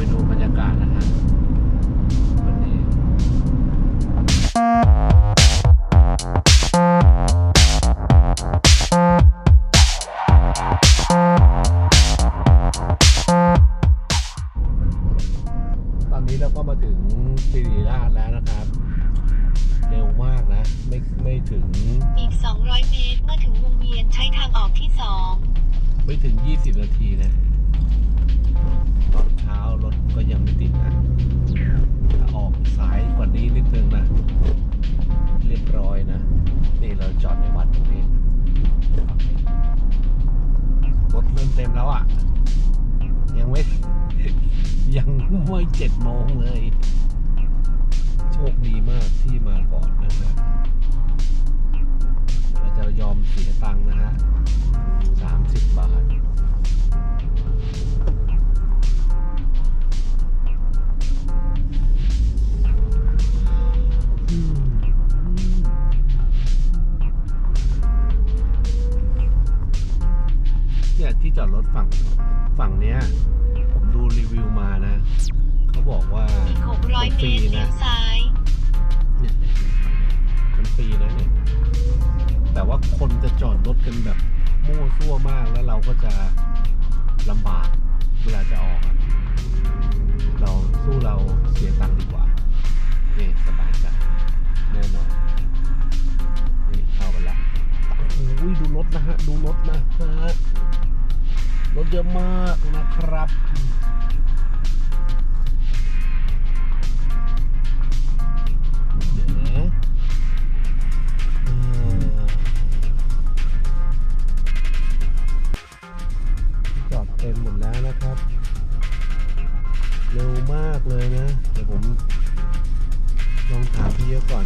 ไปดูบรรยากาศนะฮะวันนี้ตอนนี้เราก็มาถึงสิริราชแล้วนะครับ เร็วมากนะ ไม่ไม่ถึง อีก 200 เมตรมื่ถึงวงเวียนใช้ทางออกที่ 2ไม่ถึง 20 นาทีนะ ไม่เจ็ดโมงเลย โชคดีมากที่มาก่อนนะครับเราจะยอมเสียตังค์นะฮะสามสิบบาทเนี่ยที่จอดรถฝั่งฝั่งเนี้ย รีวิวมานะ เขาบอกว่าอีก600เมตรเลี้ยวซ้าย เนี่ยมันฟรีนะเนี่ย แต่ว่าคนจะจอดรถกันแบบมั่วซั่วมากแล้วเราก็จะลำบากเวลาจะออกอะเราสู้เราเสียตังค์ดีกว่า นี่สบายใจแน่นอน นี่เข้าไปละโอ้ยดูรถนะฮะ ดูรถนะฮะ เยอะมากนะครับเดี๋ยวนะเอ่อจอดเต็มหมดแล้วนะครับ เร็วมากเลยนะ เดี๋ยวผมลองถามพี่เยอะก่อน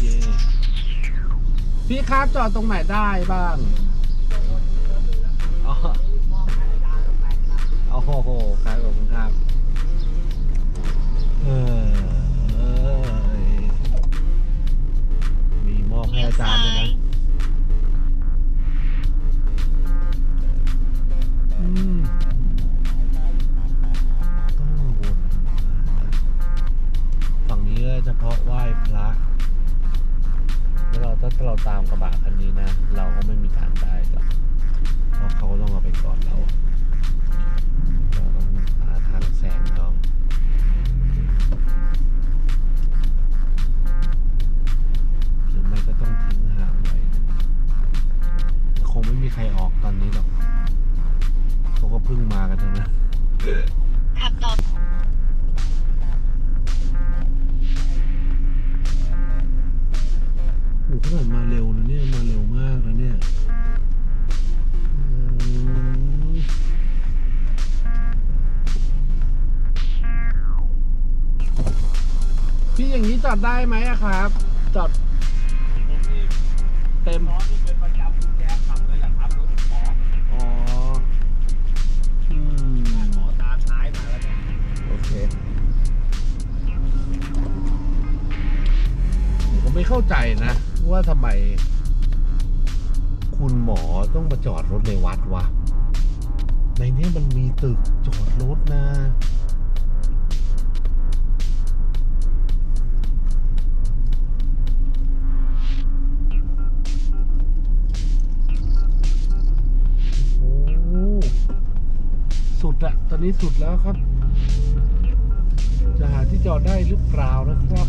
เย่พี่ครับจอดตรงไหนได้บ้าง อ๋อโอ้โหครับขอบคุณครับเออเอยมีหมอกให้อาจารย์ด้วยนะ กระบะคันนี้นะ เราก็ไม่มีทางได้หรอกเพราะเขาต้องเอาไปก่อนเรา เราต้องหาทางแซงเขาหรือไม่ก็ต้องทิ้งห่างไว้คงไม่มีใครออกตอนนี้หรอกเขาก็เพิ่งมากันทั้งนั้นขับต่อ มาเร็วนะเนี่ย มาเร็วมากนะเนี่ยพี่อย่างนี้จอดได้ไหมอะครับ จอดผมนี่เต็มล้อนี่เป็นประจำกุญแจขับเลยแหละครับรถหมออ๋อ อืม หมอตามท้ายมาแล้วเนี่ยโอเคผมไม่เข้าใจนะ ว่าทำไม คุณหมอต้องมาจอดรถในวัดวะ ในนี้มันมีตึกจอดรถนะโอ้สุดอะตอนนี้สุดแล้วครับ จะหาที่จอดได้หรือเปล่านะครับ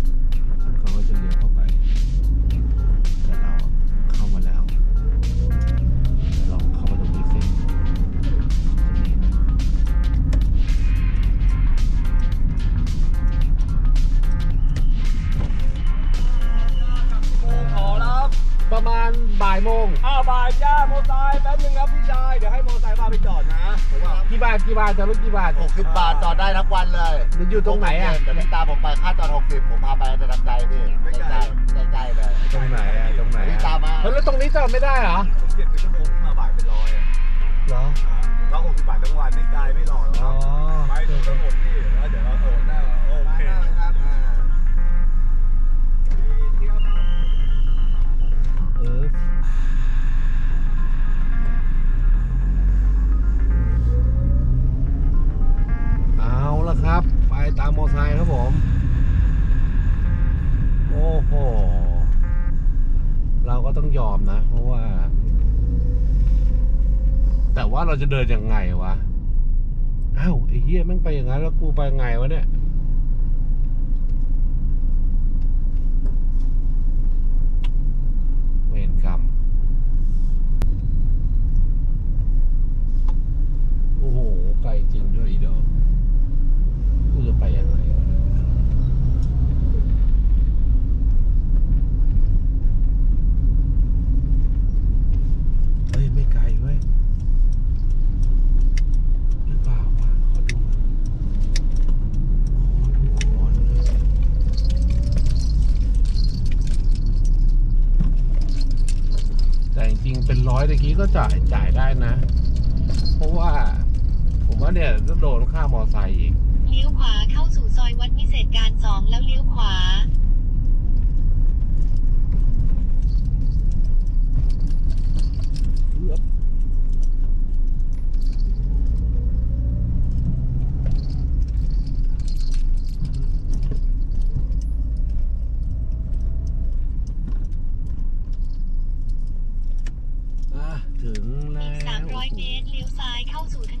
บายจ้าโมอไซค์แป๊บนึงครับพี่ชาย เดี๋ยวให้มอไซค์พาไปจอดนะผมว่ากี่บาทกี่บาทจะรถกี่บาทหกสิบบาทจอดได้ทั้งวันเลยมันอยู่ตรงไหนอะเดี๋ยวพี่ตามผมไปค่าจอดหกสิบผมพาไปจะนำใจพี่ใกล้ๆใกล้ๆเลยตรงไหนอะตรงไหนพี่ตามอะมาเฮ้ยแล้วตรงนี้จอดไม่ได้เหรอผมเก็บไปชั่วโมงที่มาบ่ายเป็นร้อยอะเหรอแล้วหกสิบบาททั้งวันไม่ไกลไม่หลอกหรอกคอ๋รัอบไปดูถนนนี่แล้วเดี๋ยวเราโอนได้โอามมอไซค์ครับผม โอ้โห เราก็ต้องยอมนะ เพราะว่า แต่ว่าเราจะเดินยังไงวะ อ้าว ไอ้เหี้ยแม่งไปอย่างนั้นแล้วกูไปไงวะเนี่ยเวรกรรมโอ้โห ไกลจริงด้วยอีดอกกูจะไปยังไงวะเนี่ยเฮ้ย ไม่ไกลเว้ย หรือเปล่าวะ ขอดูก่อนขอดูก่อนแต่จริงๆ เป็นร้อยตะ ก็จ่ายจ่ายได้นะ เพราะว่า ผมว่าเนี่ยจะโดนค่ามอไซค์อีก เลี้ยวขวาเข้าสู่ซอยวัดมิเศษการสองแล้วเลี้ยวขวา เอื้อม อะ